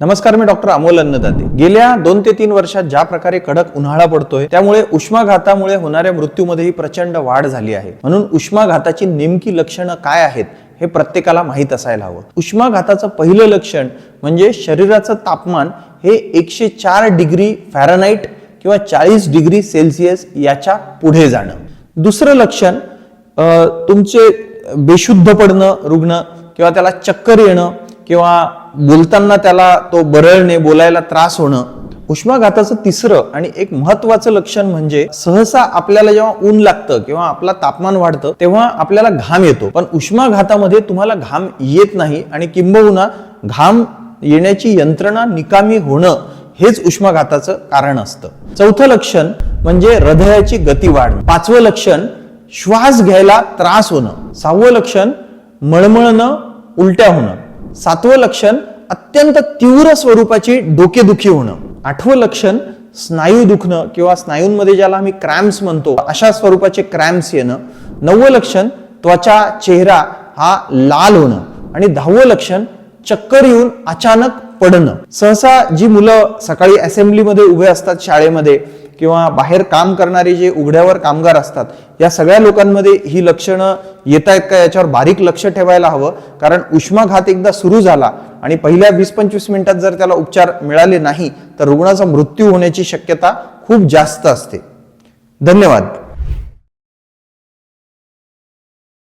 नमस्कार मी डॉक्टर अमोल अन्नदाते. गेल्या दोन ते तीन वर्षात ज्या प्रकारे कडक उन्हाळा पडतोय त्यामुळे उष्माघातामुळे होणाऱ्या मृत्यूमध्येही प्रचंड वाढ झाली आहे. म्हणून उष्माघाताची नेमकी लक्षणं काय आहेत हे प्रत्येकाला माहीत असायला हवं. उष्माघाताचं पहिलं लक्षण म्हणजे शरीराचं तापमान हे एकशे चार डिग्री फॅरनाईट किंवा चाळीस डिग्री सेल्सिअस याच्यापुढे जाणं. दुसरं लक्षण तुमचे बेशुद्ध पडणं रुग्ण किंवा त्याला चक्कर येणं किंवा बोलताना त्याला तो बरळणे बोलायला त्रास होणं उष्माघाताचं तिसरं आणि एक महत्वाचं लक्षण म्हणजे सहसा आपल्याला जेव्हा ऊन लागतं किंवा आपला तापमान वाढतं तेव्हा आपल्याला घाम येतो. पण उष्माघातामध्ये तुम्हाला घाम येत नाही आणि किंबहुना घाम येण्याची यंत्रणा निकामी होणं हेच उष्माघाताचं कारण असतं. चौथं लक्षण म्हणजे हृदयाची गती वाढणं पाचवं लक्षण श्वास घ्यायला त्रास होणं. सहावं लक्षण मळमळणं उलट्या होणं. सातवं लक्षण अत्यंत तीव्र स्वरूपाची डोकेदुखी होणं आठवं लक्षण स्नायू दुखणं किंवा स्नायूंमध्ये ज्याला आम्ही क्रॅम्प्स म्हणतो अशा स्वरूपाचे क्रॅम्प्स येणं नववं लक्षण त्वचा चेहरा हा लाल होणं आणि दहावं लक्षण चक्कर येऊन अचानक पडणं. सहसा जी मुलं सकाळी असेंब्लीमध्ये उभे असतात शाळेमध्ये किंवा बाहेर काम करणारे जे उघड्यावर कामगार असतात या सगळ्या लोकांमध्ये ही लक्षणं येत आहेत का? याच्यावर बारीक लक्ष ठेवायला हवं. कारण उष्माघात एकदा सुरू झाला आणि पहिल्या वीस पंचवीस मिनिटात जर त्याला उपचार मिळाले नाही तर रुग्णाचा मृत्यू होण्याची शक्यता खूप जास्त असते. धन्यवाद.